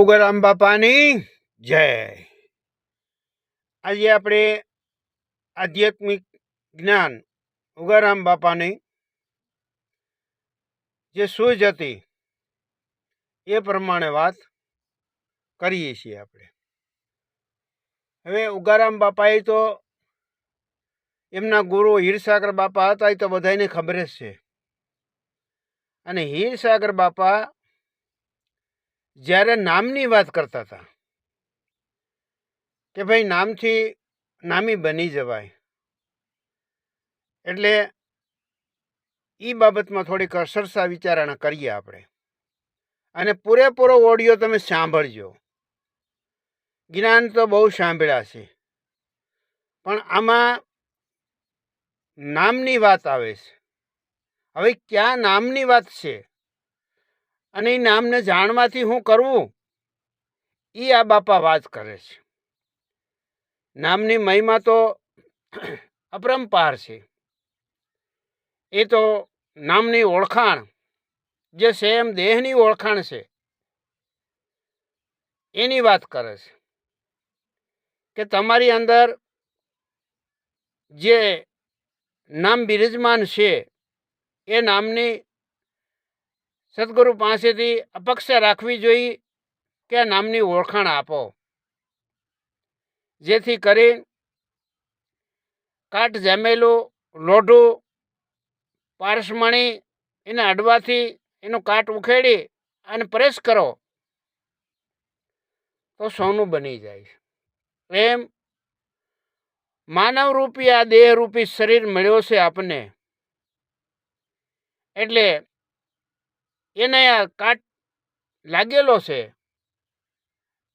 ઉગરામ બાપાની જય. આજે આપણે આધ્યાત્મિક જ્ઞાન ઉગારામ બાપાની જે સૂઝ હતી એ પ્રમાણે વાત કરીએ છીએ આપણે. હવે ઉગારામ બાપાએ તો એમના ગુરુ હીરસાગર બાપા હતા એ તો બધાને ખબર જ છે. અને હીરસાગર બાપા જ્યારે નામની વાત કરતા હતા કે ભાઈ, નામથી નામી બની જવાય. એટલે એ બાબતમાં થોડીક અસરસા વિચારણા કરીએ આપણે. અને પૂરેપૂરો ઓડિયો તમે સાંભળજો. જ્ઞાન તો બહુ સાંભળ્યા છે. પણ આમાં નામની વાત આવે છે. હવે ક્યાં નામની વાત છે? અને એ નામને જાણવાથી હું કરવું? એ આ બાપા વાત કરે છે. નામની મહિમા તો અપરંપાર છે. એ તો નામની ઓળખાણ, જે એમ દેહની ઓળખાણ છે, એની વાત કરે છે. કે તમારી અંદર જે નામ બિરાજમાન છે, એ નામની સદગુરુ પાસેથી અપેક્ષા રાખવી જોઈએ કે નામની ઓળખાણ આપો. જેથી કરી કાટ જમેલું, લોઢું, પારસમણી એના અડવાથી એનું કાટ ઉખેડી અને પ્રેસ કરો. તો સોનું બની જાય એમ માનવ રૂપી આ દેહરૂપી શરીર મળ્યો છે આપને. એટલે એને કાટ લાગેલો છે.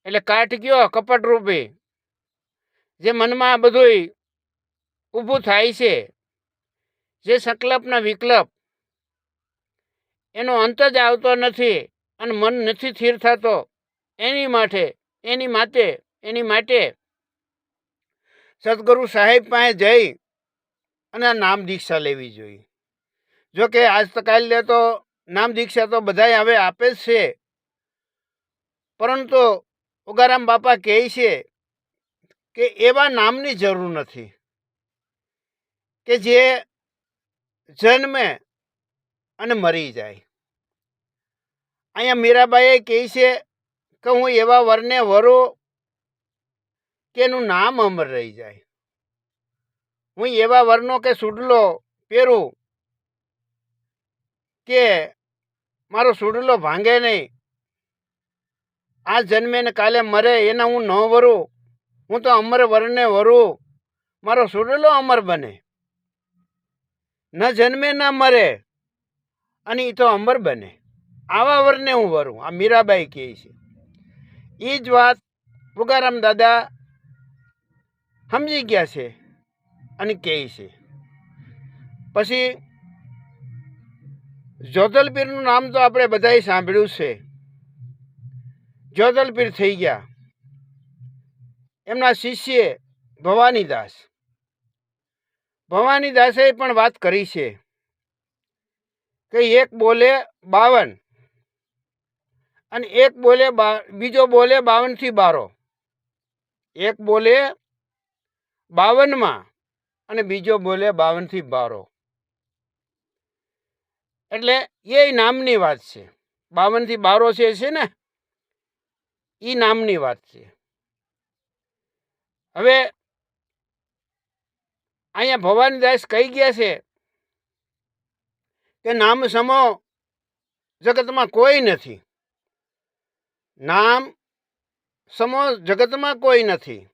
એટલે કાટ ગયો કપટ રૂપી જે મનમાં આ બધુંય ઊભું થાય છે. જે સંકલ્પના વિકલ્પ. એનો અંત જ આવતો નથી અને મન નથી સ્થિર થતો. એની માટે એની માટે એની માટે સદગુરુ સાહેબ પાસે જઈ અને નામ દીક્ષા લેવી જોઈએ. જો કે આજકાલે તો નામ દીક્ષા તો બધાય હવે આપે જ છે. પરંતુ ઉગારામ બાપા કહે છે કે એવા નામની જરૂર નથી. કે જે જન્મે અને મરી જાય. અહીંયા મીરાબાઈએ કહે છે કે હું એવા વરને વરું કે એનું નામ અમર રહી જાય. હું એવા વરનો કે સુડલો પહેરું કે મારો સુડલો ભાંગે નહીં. આ જન્મે ને કાલે મરે એના હું ન વરું. હું તો અમર વરને વરું. મારો સુડલો અમર બને. ન જન્મે ન મરે. અને એ તો અમર બને. આવા વરને હું વરું. આ મીરાબાઈ કહે છે. એ જ વાત પુગારામ દાદા સમજી ગયા છે અને કહે છે. પછી જોધલપીરનું નામ તો આપણે બધાએ સાંભળ્યું છે. જોધલપીર થઈ ગયા. એમના શિષ્યે ભવાનીદાસ. ભવાનીદાસે પણ વાત કરી છે કે એક બોલે બાવન અને એક બોલે બીજો બોલે બાવનથી બારો. એક બોલે બાવનમાં અને બીજો બોલે બાવનથી બારો. એટલે એ નામની વાત છે. બાવનથી બારો છે ને? એ નામની વાત છે. હવે અહીંયા ભવાનીદાસ કહી ગયા છે કે નામ સમો જગતમાં કોઈ નથી. નામ સમો જગતમાં કોઈ નથી.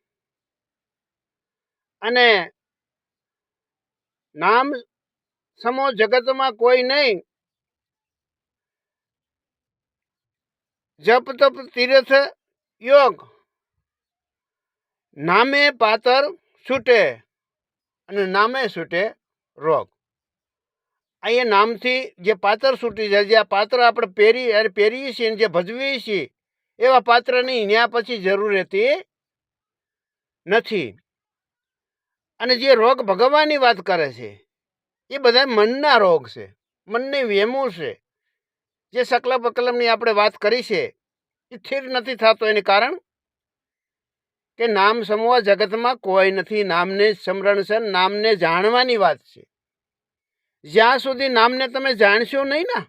અને નામ સમો જગતમાં કોઈ નહીં. જપ તપ તીર્થ યોગ. નામે પાતર છૂટે અને નામે છૂટે રોગ. અહીંયા નામથી જે પાત્ર છૂટી જાય, જે આ પાત્ર આપણે પહેરી પહેરીએ છીએ અને જે ભજવીએ છીએ, એવા પાત્રની ત્યાં પછી જરૂર રહેતી નથી. અને જે રોગ ભગવાનની વાત કરે છે એ બધા મનના રોગ છે, મનની વેમો છે. જે સકલપ અકલમની આપણે વાત કરી છે, એ સ્થિર નથી થતો એને કારણ? કે નામ સમૂહ જગતમાં કોઈ નથી, નામને સમરણ છે, નામને જાણવાની વાત છે. જ્યાં સુધી નામને તમે જાણશો નહીં ને,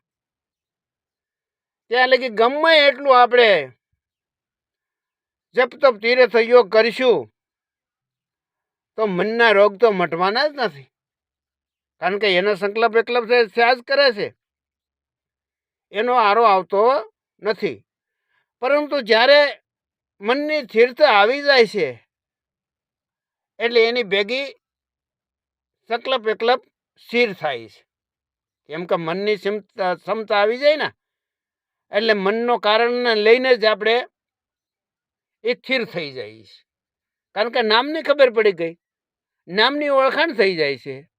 ત્યાં લગી ગમે એટલું આપણે જપ તપ તીર્થ યોગ કરીશું, તો મનના રોગ તો મટવાના જ નથી. કારણ કે એનો સંકલ્પ એકલપ છે ત્યાં જ કરે છે. એનો આરો આવતો નથી. પરંતુ જ્યારે મનની સ્થિરતા આવી જાય છે, એટલે એની ભેગી સંકલ્પ એકલપ સ્થિર થાય છે. કેમ કે મનની ક્ષમતા ક્ષમતા આવી જાય ને, એટલે મનનો કારણને લઈને જ આપણે એ સ્થિર થઈ જાય છે. કારણ કે નામની ખબર પડી ગઈ. નામની ઓળખાણ થઈ જાય છે.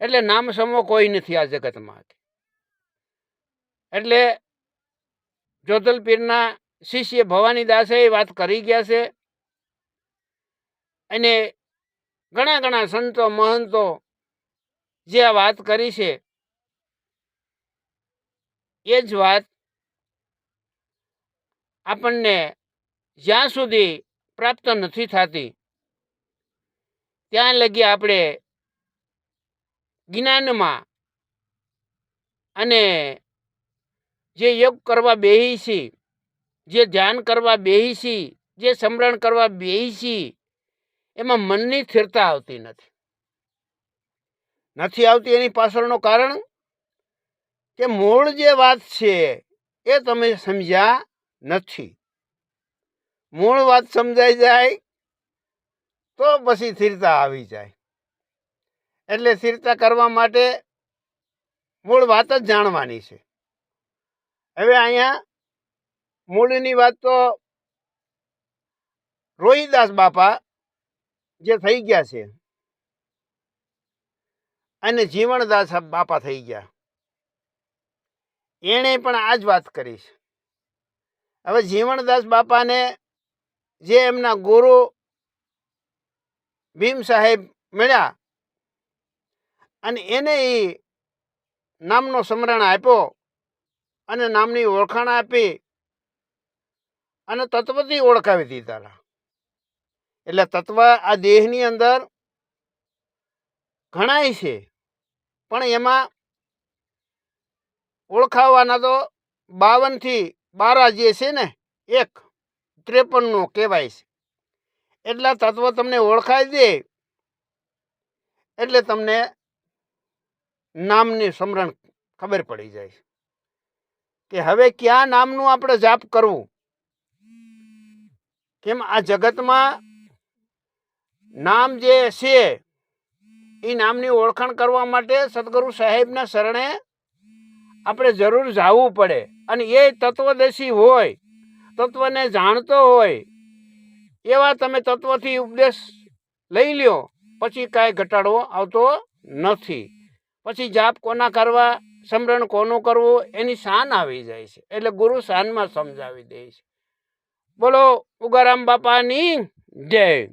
એટલે નામ સમો કોઈ નથી આ જગતમાં એટલે જોધલપીરના શિષ્ય ભવાની દાસે એ વાત કરી ગયા છે. અને ઘણા ઘણા સંતો, મહંતો જે આ વાત કરી છે, એ જ વાત આપણને જ્યાં સુધી પ્રાપ્ત નથી થતી, ત્યાં લગી આપણે જ્ઞાનમાં અને જે યોગ કરવા બેહી છે, જે ધ્યાન કરવા બેહી છે, જે સમરણ કરવા બેહી છે, એમાં મનની સ્થિરતા આવતી નથી. નથી આવતી એની પાછળનું કારણ કે મૂળ જે વાત છે એ તમે સમજ્યા નથી. મૂળ વાત સમજાઈ જાય તો પછી સ્થિરતા આવી જાય. એટલે સ્થિરતા કરવા માટે મૂળ વાત જ જાણવાની છે. હવે અહીંયા મૂળની વાત તો રોહિદાસ બાપા જે થઈ ગયા છે અને જીવણદાસ બાપા થઈ ગયા. એણે પણ આ જ વાત કરી છે. હવે જીવણદાસ બાપાને જે એમના ગુરુ ભીમ સાહેબ મળ્યા અને એને એ નામનો સમરણ આપ્યો અને નામની ઓળખાણ આપી અને તત્વથી ઓળખાવી દીધા એટલે તત્વ આ દેહની અંદર ઘણાય છે, પણ એમાં ઓળખાવાના તો બાવનથી બારા જે છે ને, એક ત્રેપનનો કહેવાય છે. એટલા તત્વ તમને ઓળખાય દે, એટલે તમને નામની સમરણ ખબર પડી જાય કે હવે ક્યાં નામનું આપણે જાપ કરવું? કેમ આ જગતમાં નામ જે છે એ નામની ઓળખાણ કરવા માટે સદગુરુ સાહેબના શરણે આપણે જરૂર જવું પડે. અને એ તત્વદેશી હોય, તત્વને જાણતો હોય, એવા તમે તત્વથી ઉપદેશ લઈ લ્યો, પછી કાંઈ ઘટાડો આવતો નથી. પછી જાપ કોના કરવા, સમરણ કોનું કરવું, એની શાન આવી જાય છે. એટલે ગુરુ શાનમાં સમજાવી દે છે. બોલો, ઉગારામ બાપાની જય.